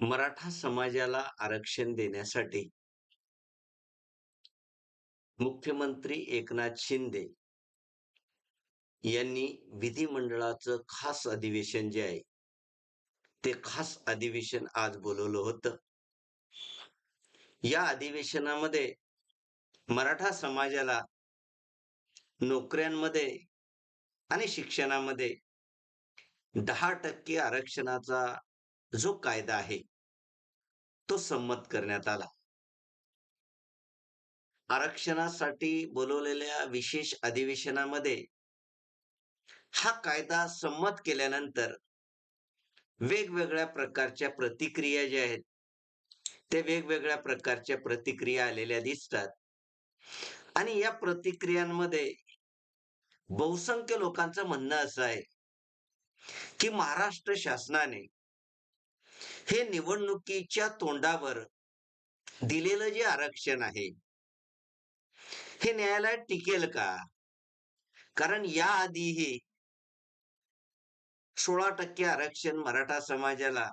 मराठा समाजाला आरक्षण देण्यासाठी मुख्यमंत्री एकनाथ शिंदे यांनी विधिमंडळाचं खास अधिवेशन जे आहे ते खास अधिवेशन आज बोलवलं होतं. या अधिवेशनामध्ये मराठा समाजाला नोकऱ्यांमध्ये आणि शिक्षणामध्ये दहा टक्के आरक्षणाचा जो कायदा आहे तो संमत करण्यात आला. आरक्षणासाठी बोलवलेल्या विशेष अधिवेशनामध्ये हा कायदा संमत केल्यानंतर वेगवेगळ्या प्रकारच्या प्रतिक्रिया ज्या आहेत ते वेगवेगळ्या प्रकारच्या प्रतिक्रिया आलेल्या दिसतात. आणि या प्रतिक्रियांमध्ये बहुसंख्य लोकांचं म्हणणं असं आहे की महाराष्ट्र शासनाने हे निवडणुकीच्या तोंडावर दिलेलं जे आरक्षण आहे हे न्यायालयात टिकेल का? कारण याआधीही सोळा टक्के आरक्षण मराठा समाजाला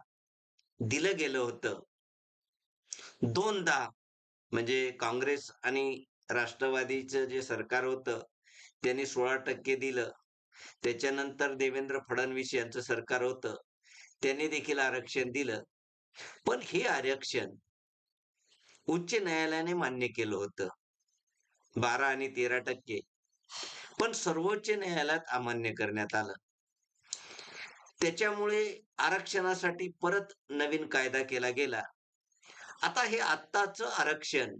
दिलं गेलं होतं. दोनदा म्हणजे काँग्रेस आणि राष्ट्रवादीचं जे सरकार होतं त्यांनी सोळा टक्के दिलं. त्याच्यानंतर देवेंद्र फडणवीस यांचं सरकार होतं. त्यांनी देखील आरक्षण दिलं. पण हे आरक्षण उच्च न्यायालयाने मान्य केलं होतं. बारा आणि तेरा टक्के. पण सर्वोच्च न्यायालयात अमान्य करण्यात आलं. त्याच्यामुळे आरक्षणासाठी परत नवीन कायदा केला गेला. आता हे आत्ताच आरक्षण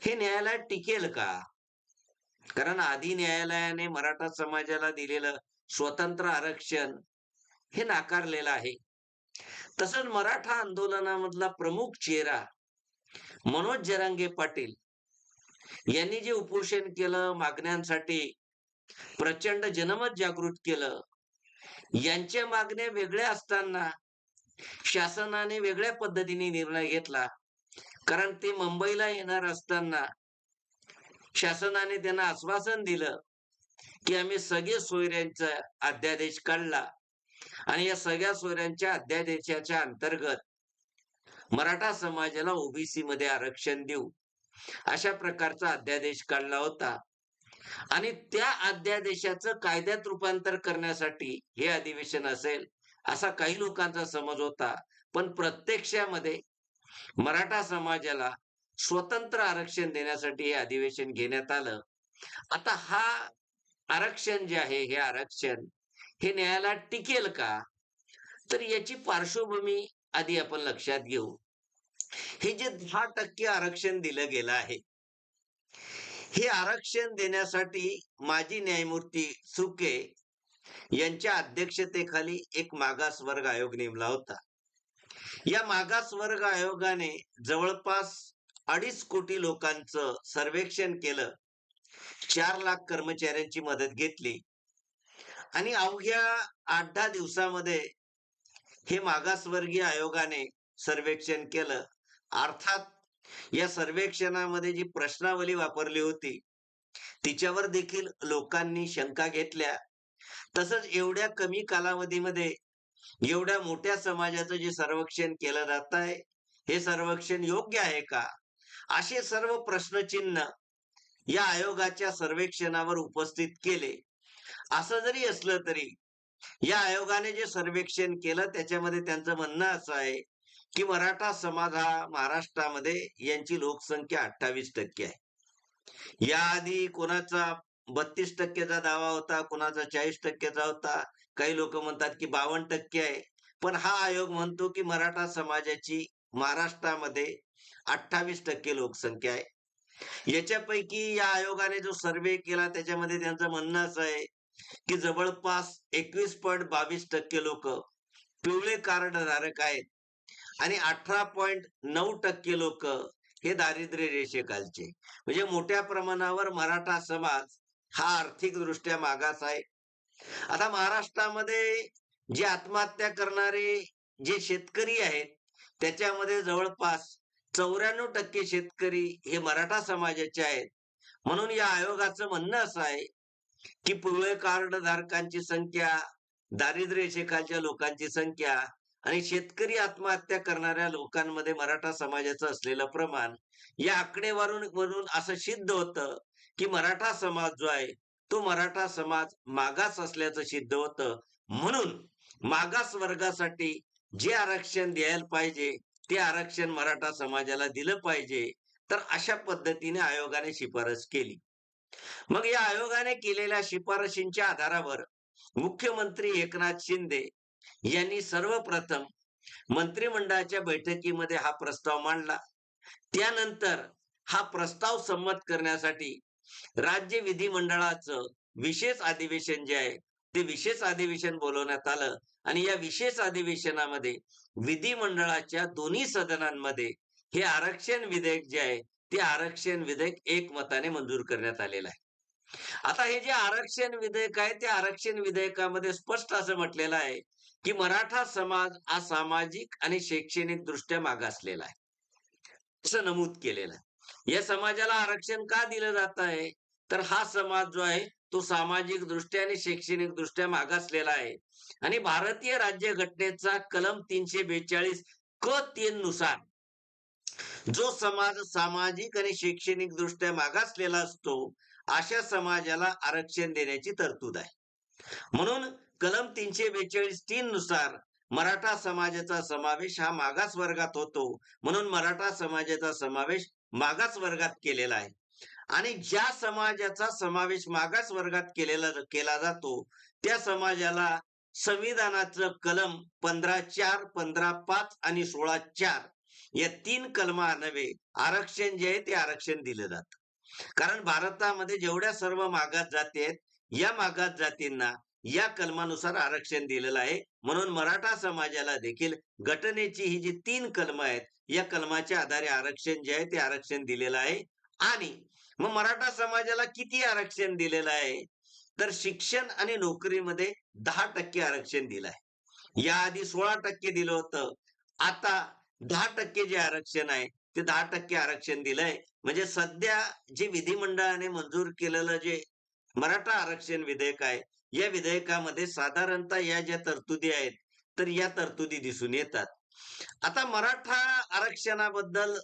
हे न्यायालयात टिकेल का? कारण आधी न्यायालयाने मराठा समाजाला दिलेलं स्वतंत्र आरक्षण हे नाकारलेलं आहे. तसंच मराठा आंदोलनामधला प्रमुख चेहरा मनोज जरांगे पाटील यांनी जे उपोषण केलं मागण्यांसाठी प्रचंड जनमत जागृत केलं यांच्या मागण्या वेगळ्या असताना शासनाने वेगळ्या पद्धतीने निर्णय घेतला. कारण ते मुंबईला येणार असताना शासनाने त्यांना आश्वासन दिलं की आम्ही सगळे सोयऱ्यांचा अध्यादेश काढला. आणि या सगळ्या सोयऱ्यांच्या अध्यादेशाच्या अंतर्गत मराठा समाजाला ओबीसी मध्ये आरक्षण देऊ अशा प्रकारचा अध्यादेश काढला होता. आणि त्या अध्यादेशाचं कायद्यात रूपांतर करण्यासाठी हे अधिवेशन असेल असा काही लोकांचा समज होता. पण प्रत्यक्षामध्ये मराठा समाजाला स्वतंत्र आरक्षण देण्यासाठी हे अधिवेशन घेण्यात आलं. आता हा आरक्षण जे आहे हे आरक्षण हे न्यायालयात टिकेल का? तर याची पार्श्वभूमी आधी आपण लक्षात घेऊ. हे जे दहा टक्के आरक्षण दिलं गेलं आहे हे आरक्षण देण्यासाठी माजी न्यायमूर्ती सुके यांच्या अध्यक्षतेखाली एक मागास वर्ग आयोग नेमला होता. या मागास वर्ग आयोगाने जवळपास अडीच कोटी लोकांचं सर्वेक्षण केलं. चार लाख कर्मचाऱ्यांची मदत घेतली. आणि अवघ्या आठ दहा दिवसामध्ये हे मागासवर्गीय आयोगाने सर्वेक्षण केलं. अर्थात या सर्वेक्षणामध्ये जी प्रश्नावली वापरली होती तिच्यावर देखील लोकांनी शंका घेतल्या. तसंच एवढ्या कमी कालावधीमध्ये एवढ्या मोठ्या समाजाचं जे सर्वेक्षण केलं जात आहे हे सर्वेक्षण योग्य आहे का? असे सर्व प्रश्नचिन्ह या आयोगाच्या सर्वेक्षणावर उपस्थित केले. असं जरी असलं तरी या आयोगाने जे सर्वेक्षण केलं त्याच्यामध्ये त्यांचं म्हणणं असं आहे की मराठा समाज हा महाराष्ट्रामध्ये यांची लोकसंख्या अठ्ठावीस टक्के आहे. याआधी कोणाचा बत्तीस टक्केचा दावा होता कोणाचा चाळीस टक्केचा होता काही लोक म्हणतात की बावन्न टक्के आहे. पण हा आयोग म्हणतो की मराठा समाजाची महाराष्ट्रामध्ये अठ्ठावीस टक्के लोकसंख्या आहे. याच्यापैकी या आयोगाने जो सर्वे केला त्याच्यामध्ये त्यांचं म्हणणं असं आहे की जवळपास एकवीस पॉईंट बावीस टक्के लोक पिवळे कार्ड धारक आहेत. आणि अठरा पॉइंट नऊ टक्के लोक हे दारिद्र्य रेषेखालचे. म्हणजे मोठ्या प्रमाणावर मराठा समाज हा आर्थिक दृष्ट्या मागास आहे. आता महाराष्ट्रामध्ये जे आत्महत्या करणारे जे शेतकरी आहेत त्याच्यामध्ये जवळपास चौऱ्याण्णव टक्के शेतकरी हे मराठा समाजाचे आहेत. म्हणून या आयोगाचं म्हणणं असं आहे की पिवळे कार्ड धारकांची संख्या दारिद्र्य रेषेखालच्या लोकांची संख्या आणि शेतकरी आत्महत्या करणाऱ्या लोकांमध्ये मराठा समाजाचं असलेलं प्रमाण या आकडेवारून वरून असं सिद्ध होतं की मराठा समाज जो आहे तो मराठा समाज मागास असल्याचं सिद्ध होतं. म्हणून मागास वर्गासाठी जे आरक्षण द्यायला पाहिजे ते आरक्षण मराठा समाजाला दिलं पाहिजे तर अशा पद्धतीने आयोगाने शिफारस केली. मग या आयोगाने केलेल्या शिफारशींच्या आधारावर मुख्यमंत्री एकनाथ शिंदे यांनी सर्वप्रथम मंत्रिमंडळाच्या बैठकीमध्ये हा प्रस्ताव मांडला. त्यानंतर हा प्रस्ताव संमत करण्यासाठी राज्य विधिमंडळाचं विशेष अधिवेशन जे आहे ते विशेष अधिवेशन बोलवण्यात आलं आणि या विशेष अधिवेशनामध्ये विधिमंडळाच्या दोन्ही सदनांमध्ये हे आरक्षण विधेयक जे आहे ते आरक्षण विधेयक एकमताने मंजूर करण्यात आलेलं आहे. आता हे जे आरक्षण विधेयक आहे त्या आरक्षण विधेयकामध्ये स्पष्ट असं म्हटलेलं आहे की मराठा समाज हा सामाजिक आणि शैक्षणिक दृष्ट्या मागासलेला आहे. असं नमूद केलेलं आहे. या समाजाला आरक्षण का दिलं जात आहे? तर हा समाज जो आहे तो सामाजिक दृष्ट्या आणि शैक्षणिक दृष्ट्या मागासलेला आहे. आणि भारतीय राज्य घटनेचा कलम तीनशे बेचाळीस क तीन नुसार जो समाज सामाजिक आणि शैक्षणिक दृष्ट्या मागासलेला असतो अशा समाजाला आरक्षण देण्याची तरतूद आहे. म्हणून कलम तीनशे बेचाळीस तीन नुसार मराठा समाजाचा समावेश हा मागास वर्गात होतो. म्हणून मराठा समाजाचा समावेश मागास वर्गात केलेला आहे. आणि ज्या समाजाचा समावेश मागास वर्गात केलेला केला जातो त्या समाजाला संविधानाचं कलम पंधरा चार पंधरा पाच आणि सोळा चार या तीन कलमा नव्हे आरक्षण जे आहे ते आरक्षण दिलं जात. कारण भारतामध्ये जेवढ्या सर्व मागास जाती आहेत या मागास जातींना या कलमानुसार आरक्षण दिलेलं आहे. म्हणून मराठा समाजाला देखील घटनेची ही जी तीन कलम आहेत या कलमाच्या आधारे आरक्षण जे आहे ते आरक्षण दिलेलं आहे. आणि मग मराठा समाजाला किती आरक्षण दिलेलं आहे? तर शिक्षण आणि नोकरीमध्ये दहा टक्के आरक्षण दिलं आहे. याआधी सोळा टक्के दिलं होतं. आता दहा टक्के जे आरक्षण आहे ते दहा टक्के आरक्षण दिलंय. म्हणजे सध्या जे विधिमंडळाने मंजूर केलेलं जे मराठा आरक्षण विधेयक आहे या विधेयकामध्ये साधारणतः या ज्या तरतुदी आहेत तर या तरतुदी दिसून येतात. आता मराठा आरक्षणाबद्दल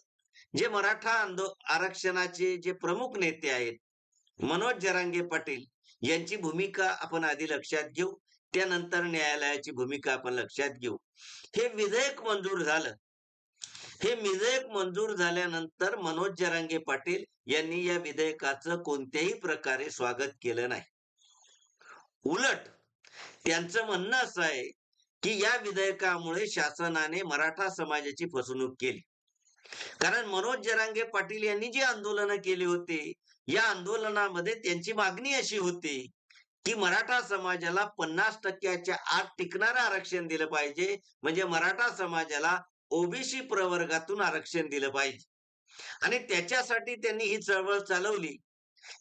जे मराठा आंदो आरक्षणाचे जे प्रमुख नेते आहेत मनोज जरांगे पाटील यांची भूमिका आपण आधी लक्षात घेऊ त्यानंतर न्यायालयाची भूमिका आपण लक्षात घेऊ. हे विधेयक मंजूर झालं हे विधेयक मंजूर झाल्यानंतर मनोज जरांगे पाटील यांनी या विधेयकाचं कोणत्याही प्रकारे स्वागत केलं नाही. उलट त्यांचं म्हणणं असं आहे की या विधेयकामुळे शासनाने मराठा समाजाची फसवणूक केली. कारण मनोज जरांगे पाटील यांनी जी आंदोलनं केली होती या आंदोलनामध्ये त्यांची मागणी अशी होती की मराठा समाजाला पन्नास टक्क्याच्या आत टिकणारं आरक्षण दिलं पाहिजे. म्हणजे मराठा समाजाला ओबीसी प्रवर्गातून आरक्षण दिलं पाहिजे. आणि त्याच्यासाठी त्यांनी ही चळवळ चालवली.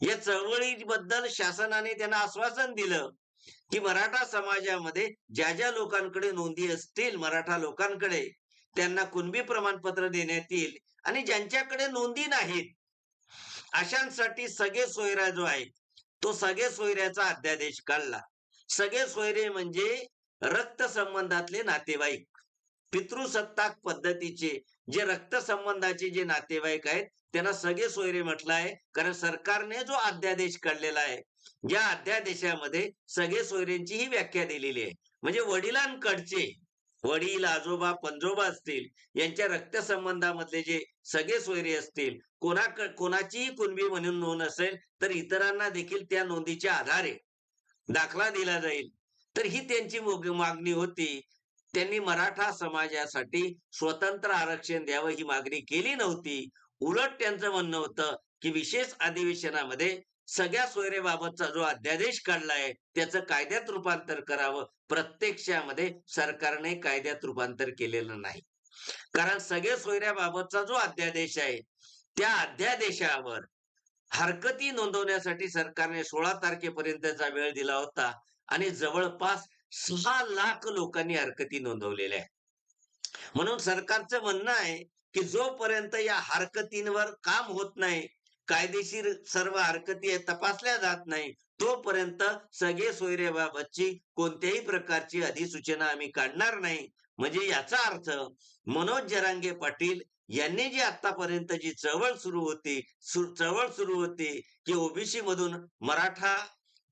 या चळवळीबद्दल शासनाने त्यांना आश्वासन दिलं की मराठा समाजामध्ये ज्या ज्या लोकांकडे नोंदी असतील मराठा लोकांकडे त्यांना कुणबी प्रमाणपत्र देण्यात येईल आणि ज्यांच्याकडे नोंदी नाहीत अशांसाठी सगळे सोयरा जो आहे तो सगळे सोयऱ्याचा अध्यादेश काढला. सगळे सोयरे म्हणजे रक्त संबंधातले नातेवाईक. पितृसत्ताक पद्धतीचे जे रक्त संबंधाचे जे नातेवाईक आहेत त्यांना सगळे सोयरे म्हटलं आहे. कारण सरकारने जो अध्यादेश काढलेला आहे या अध्यादेशामध्ये सगळे सोयऱ्यांची ही व्याख्या दिलेली आहे. म्हणजे वडिलांकडचे वडील आजोबा पंजोबा असतील यांच्या रक्त संबंधामधले जे सगळे सोयरे असतील कोणाक कोणाचीही कुणबी म्हणून नोंद असेल तर इतरांना देखील त्या नोंदीच्या आधारे दाखला दिला जाईल. तर ही त्यांची मागणी होती. त्यांनी मराठा समाजासाठी स्वतंत्र आरक्षण द्यावं ही मागणी केली नव्हती. उलट त्यांचं म्हणणं होतं की विशेष अधिवेशनामध्ये सगळ्या सोयरेबाबतचा जो अध्यादेश काढलाय त्याचं कायद्यात रूपांतर करावं. प्रत्यक्षामध्ये सरकारने कायद्यात रूपांतर केलेलं नाही. कारण सगळे सोयऱ्याबाबतचा जो अध्यादेश आहे त्या अध्यादेशावर हरकती नोंदवण्यासाठी सरकारने सोळा तारखेपर्यंतचा वेळ दिला होता आणि जवळपास सहा लाख लोकांनी हरकती नोंदवलेल्या आहेत. म्हणून सरकारचं म्हणणं आहे की जोपर्यंत या हरकतींवर काम होत नाही कायदेशीर सर्व हरकती तपासल्या जात नाही तोपर्यंत सगळे सोयरेबाबतची कोणत्याही प्रकारची अधिसूचना आम्ही काढणार नाही. म्हणजे याचा अर्थ मनोज जरांगे पाटील यांनी जी आतापर्यंत जी चळवळ सुरू होती चळवळ सुरू होती की ओबीसी मधून मराठा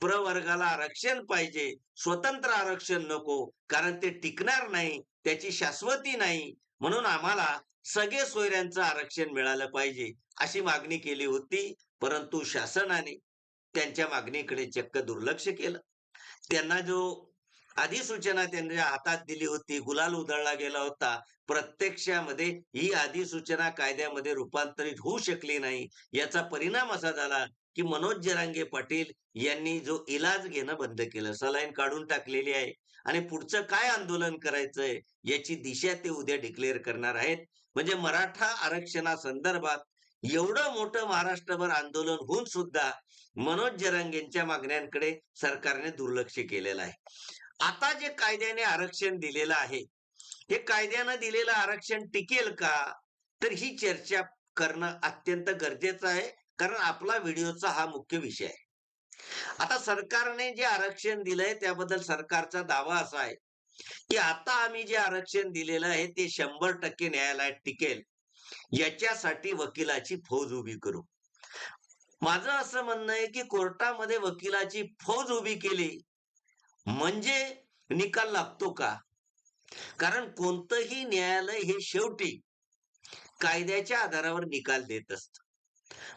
प्रवर्गाला आरक्षण पाहिजे. स्वतंत्र आरक्षण नको कारण ते टिकणार नाही त्याची शाश्वती नाही. म्हणून आम्हाला सगळे सोयऱ्यांचं आरक्षण मिळालं पाहिजे अशी मागणी केली होती परंतु शासनाने त्यांच्या मागणीकडे चक्क दुर्लक्ष केलं. त्यांना जो अधिसूचना त्यांच्या हातात दिली होती गुलाल उधळला गेला होता प्रत्यक्षामध्ये ही अधिसूचना कायद्यामध्ये रूपांतरित होऊ शकली नाही याचा परिणाम असा झाला की मनोज जरांगे पाटील यांनी जो इलाज घेणं बंद केलं सलाईन काढून टाकलेली आहे आणि पुढचं काय आंदोलन करायचंय याची दिशा ते उद्या डिक्लेअर करणार आहेत. म्हणजे मराठा आरक्षणासंदर्भात एवढं मोठं महाराष्ट्रभर आंदोलन होऊन सुद्धा मनोज जरांगेंच्या मागण्यांकडे सरकारने दुर्लक्ष केलेलं आहे. आता जे कायद्याने आरक्षण दिलेलं आहे हे कायद्यानं दिलेलं आरक्षण टिकेल का? तर ही चर्चा करणं अत्यंत गरजेचं आहे. कारण आपला व्हिडिओचा हा मुख्य विषय आहे. आता सरकारने जे आरक्षण दिलंय त्याबद्दल सरकारचा दावा असा आहे की आता आम्ही जे आरक्षण दिलेलं आहे ते शंभर टक्के न्यायालयात टिकेल. याच्यासाठी वकिलाची फौज उभी करू. माझं असं म्हणणं आहे की कोर्टामध्ये वकिलाची फौज उभी केली म्हणजे निकाल लागतो का? कारण कोणतंही न्यायालय हे शेवटी कायद्याच्या आधारावर निकाल देत असत.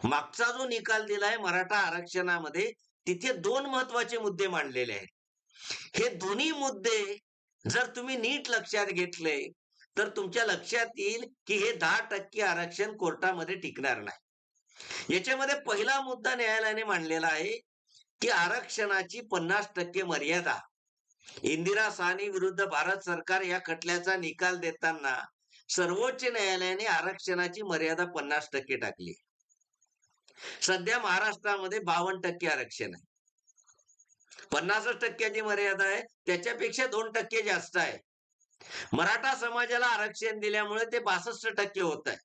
मागचा जो निकाल दिलाय मराठा आरक्षणामध्ये तिथे दोन महत्त्वाचे मुद्दे मांडलेले आहेत. हे दोन्ही मुद्दे जर तुम्ही नीट लक्षात घेतले तर तुमच्या लक्षात येईल की हे दहा टक्के आरक्षण कोर्टामध्ये टिकणार नाही. याच्यामध्ये पहिला मुद्दा न्यायालयाने मांडलेला आहे की आरक्षणाची पन्नास टक्के मर्यादा इंदिरा सानी विरुद्ध भारत सरकार या खटल्याचा निकाल देताना सर्वोच्च न्यायालयाने आरक्षणाची मर्यादा पन्नास टक्के टाकली. सध्या महाराष्ट्रामध्ये बावन्न टक्के आरक्षण आहे. पन्नास टक्क्याची मर्यादा आहे. त्याच्यापेक्षा दोन टक्के जास्त आहे. मराठा समाजाला आरक्षण दिल्यामुळे ते बासष्ट टक्के होत आहे.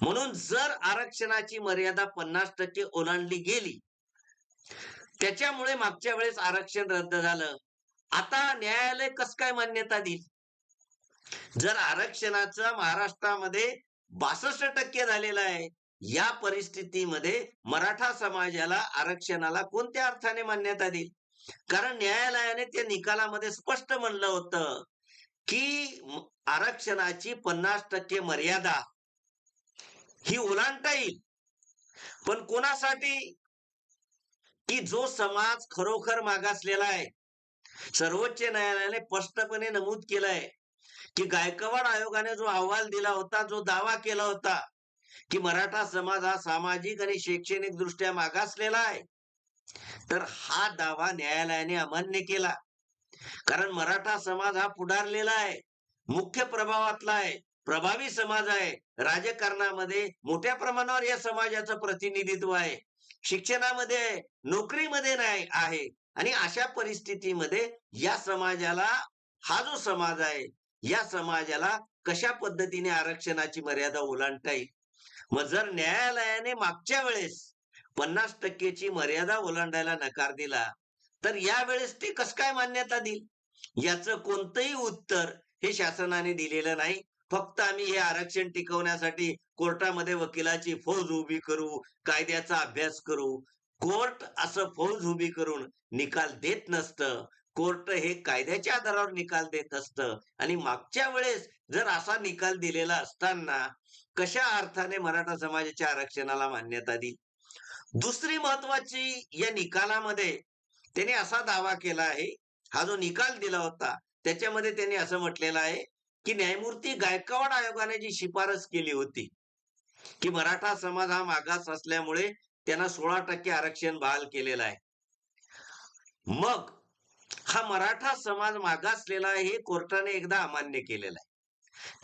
म्हणून जर आरक्षणाची मर्यादा पन्नास टक्के ओलांडली गेली त्याच्यामुळे मागच्या वेळेस आरक्षण रद्द झालं. आता न्यायालय कस काय मान्यता देईल? जर आरक्षणाचं महाराष्ट्रामध्ये बासष्ट टक्के झालेलं आहे या परिस्थितीमध्ये मराठा समाजाला आरक्षणाला कोणत्या अर्थाने मान्यता देईल? कारण न्यायालयाने त्या निकालामध्ये स्पष्ट म्हणलं होतं की आरक्षणाची पन्नास टक्के मर्यादा ही ओलांडता येईल. पण कोणासाठी? की जो समाज खरोखर मागासलेला आहे सर्वोच्च न्यायालयाने स्पष्टपणे नमूद केलंय की गायकवाड आयोगाने जो अहवाल दिला होता जो दावा केला होता की मराठा समाज हा सामाजिक आणि शैक्षणिक दृष्ट्या मागासलेला आहे. तर हा दावा न्यायालयाने अमान्य केला. कारण मराठा समाज हा पुढारलेला आहे. मुख्य प्रभावातला आहे. प्रभावी समाज आहे. राजकारणामध्ये मोठ्या प्रमाणावर या समाजाचं प्रतिनिधित्व आहे. शिक्षणामध्ये आहे. नोकरीमध्ये नाही आहे. आणि अशा परिस्थितीमध्ये या समाजाला हा जो समाज आहे या समाजाला कशा पद्धतीने आरक्षणाची मर्यादा ओलांडता येईल? मग जर न्यायालयाने मागच्या वेळेस पन्नास टक्केची मर्यादा ओलांडायला नकार दिला तर यावेळेस ते कस काय मान्यता देईल? याचं कोणतंही उत्तर हे शासनाने दिलेलं नाही. फक्त आम्ही हे आरक्षण टिकवण्यासाठी कोर्टामध्ये वकिलाची फौज उभी करू कायद्याचा अभ्यास करू. कोर्ट असं फौज उभी करून निकाल देत नसतं. कोर्ट हे कायद्याच्या आधारावर निकाल देत असतं. आणि मागच्या वेळेस जर असा निकाल दिलेला असताना कशा अर्थाने मराठा समाजाच्या आरक्षणाला मान्यता दिली? दुसरी महत्वाची या निकालामध्ये त्याने असा दावा केला आहे हा जो निकाल दिला होता त्याच्यामध्ये त्यांनी असं म्हटलेलं आहे की न्यायमूर्ती गायकवाड आयोगाने जी शिफारस केली होती की मराठा समाज हा मागास असल्यामुळे त्यांना सोळा टक्के आरक्षण बहाल केलेलं आहे. मग हा मराठा समाज मागासलेला आहे हे कोर्टाने एकदा अमान्य केलेलं आहे.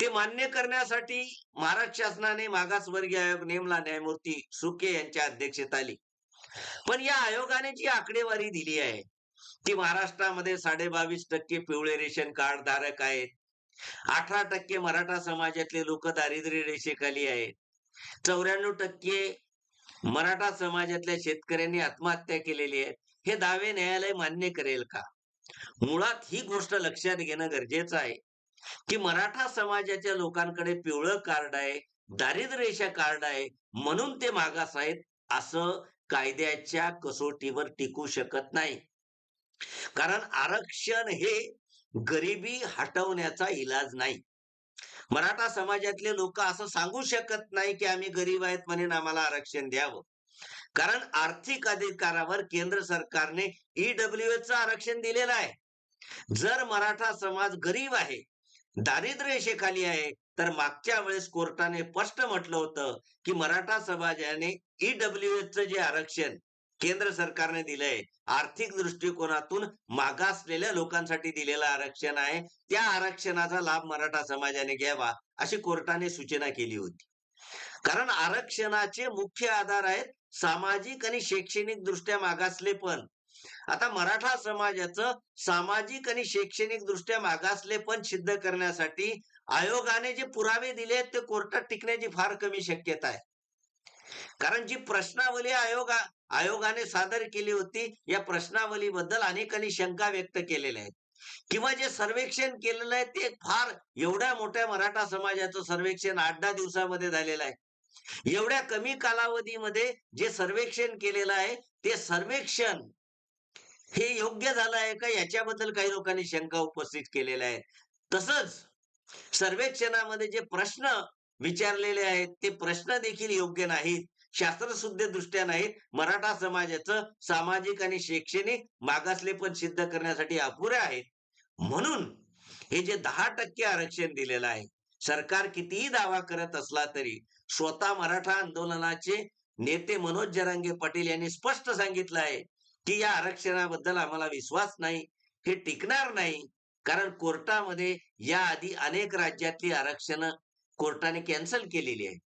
ते मान्य करण्यासाठी महाराष्ट्र शासनाने मागासवर्गीय आयोग नेमला न्यायमूर्ती सुके यांच्या अध्यक्षतेखाली. पण या आयोगाने जी आकडेवारी दिली आहे की महाराष्ट्रामध्ये साडे बावीस टक्के पिवळे रेशन कार्ड धारक आहेत अठरा टक्के मराठा समाजातले लोक दारिद्र्य रेषेखाली आहेत चौऱ्याण्णव टक्के मराठा समाजातल्या शेतकऱ्यांनी आत्महत्या केलेली आहे हे दावे न्यायालय मान्य करेल का? मुळात ही गोष्ट लक्षात घेणं गरजेचं आहे. की मराठा समाजाच्या लोकांकडे पिवळं कार्ड आहे दारिद्र्य रेषा कार्ड आहे म्हणून ते मागास आहेत असं कायद्याच्या कसोटीवर टिकू शकत नाही. कारण आरक्षण हे गरिबी हटवण्याचा इलाज नाही. मराठा समाजातले लोक असं सांगू शकत नाही की आम्ही गरीब आहेत म्हणून आम्हाला आरक्षण द्यावं. कारण आर्थिक अधिकारावर केंद्र सरकारने ईडब्ल्यू एच आरक्षण दिलेलं आहे. जर मराठा समाज गरीब आहे दारिद्र्य रेषेखाली आहे. तर मागच्या वेळेस कोर्टाने स्पष्ट म्हटलं होतं की मराठा समाजाने ईडब्ल्यू एच जे आरक्षण केंद्र सरकारने दिलंय आर्थिक दृष्टिकोनातून मागासलेल्या लोकांसाठी दिलेलं आरक्षण आहे त्या आरक्षणाचा लाभ मराठा समाजाने घ्यावा अशी कोर्टाने सूचना केली होती. कारण आरक्षणाचे मुख्य आधार आहेत सामाजिक आणि शैक्षणिक दृष्ट्या मागासले पण. आता मराठा समाजाचं सामाजिक आणि शैक्षणिक दृष्ट्या मागासले पण सिद्ध करण्यासाठी आयोगाने जे पुरावे दिले आहेत ते कोर्टात टिकण्याची फार कमी शक्यता आहे. कारण जी प्रश्नावली आयोगा आयोगाने सादर केली होती या प्रश्नावलीबद्दल अनेकांनी शंका व्यक्त केलेल्या आहेत. किंवा जे सर्वेक्षण केलेलं आहे ते फार एवढ्या मोठ्या मराठा समाजाचं सर्वेक्षण आठ दहा दिवसामध्ये झालेलं आहे. एवढ्या कमी कालावधीमध्ये जे सर्वेक्षण केलेलं आहे ते सर्वेक्षण हे योग्य झालं आहे का? याच्याबद्दल काही लोकांनी शंका उपस्थित केलेल्या आहेत. तसंच सर्वेक्षणामध्ये जे प्रश्न विचारलेले आहेत ते प्रश्न देखील योग्य नाहीत. शास्त्रशुद्ध दृष्ट्या नाहीत. मराठा समाजाचं सामाजिक आणि शैक्षणिक मागासलेपण सिद्ध करण्यासाठी अपुरे आहेत. म्हणून हे जे दहा टक्के आरक्षण दिलेलं आहे सरकार कितीही दावा करत असला तरी स्वतः मराठा आंदोलनाचे नेते मनोज जरांगे पाटील यांनी स्पष्ट सांगितलं आहे. की या आरक्षणाबद्दल आम्हाला विश्वास नाही हे टिकणार नाही. कारण कोर्टामध्ये याआधी अनेक राज्यातली आरक्षण कोर्टाने कॅन्सल केलेली आहे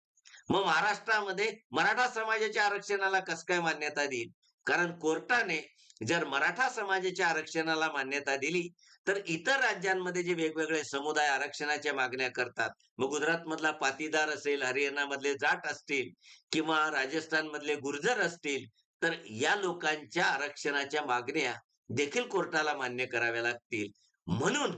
मग महाराष्ट्रामध्ये मराठा समाजाच्या आरक्षणाला कस काय मान्यता देईल? कारण कोर्टाने जर मराठा समाजाच्या आरक्षणाला मान्यता दिली तर इतर राज्यांमध्ये जे वेगवेगळे समुदाय आरक्षणाच्या मागण्या करतात मग गुजरात मधला पाटीदार असेल हरियाणामधले जाट असतील किंवा राजस्थान मधले गुर्जर असतील तर या लोकांच्या आरक्षणाच्या मागण्या देखील कोर्टाला मान्य कराव्या लागतील. म्हणून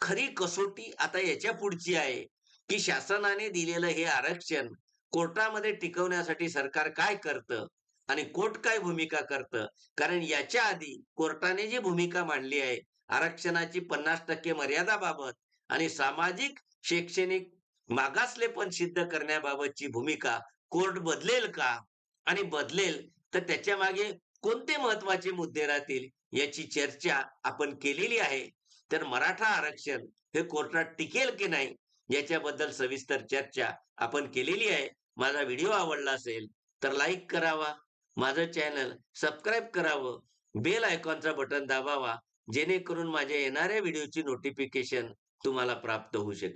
खरी कसोटी आता याच्या पुढची आहे की शासनाने दिलेलं हे आरक्षण कोर्टामध्ये टिकवण्यासाठी सरकार काय करतं आणि कोर्ट काय भूमिका करतं? कारण याच्या आधी कोर्टाने जी भूमिका मांडली आहे आरक्षणाची पन्नास टक्के मर्यादाबाबत आणि सामाजिक शैक्षणिक मागासलेपण सिद्ध करण्याबाबतची भूमिका कोर्ट बदलेल का? आणि बदलेल तर त्याच्यामागे कोणते महत्त्वाचे मुद्दे राहतील याची चर्चा आपण केलेली आहे. तर मराठा आरक्षण हे कोर्टात टिकेल की नाही याच्याबद्दल सविस्तर चर्चा आपण केलेली आहे. माझा व्हिडिओ आवडला असेल तर लाईक करावा माझं चॅनल सबस्क्राईब करावं बेल आयकॉनचा बटन दाबावा जेणेकरून माझ्या येणाऱ्या व्हिडिओची नोटिफिकेशन तुम्हाला प्राप्त होऊ शकेल.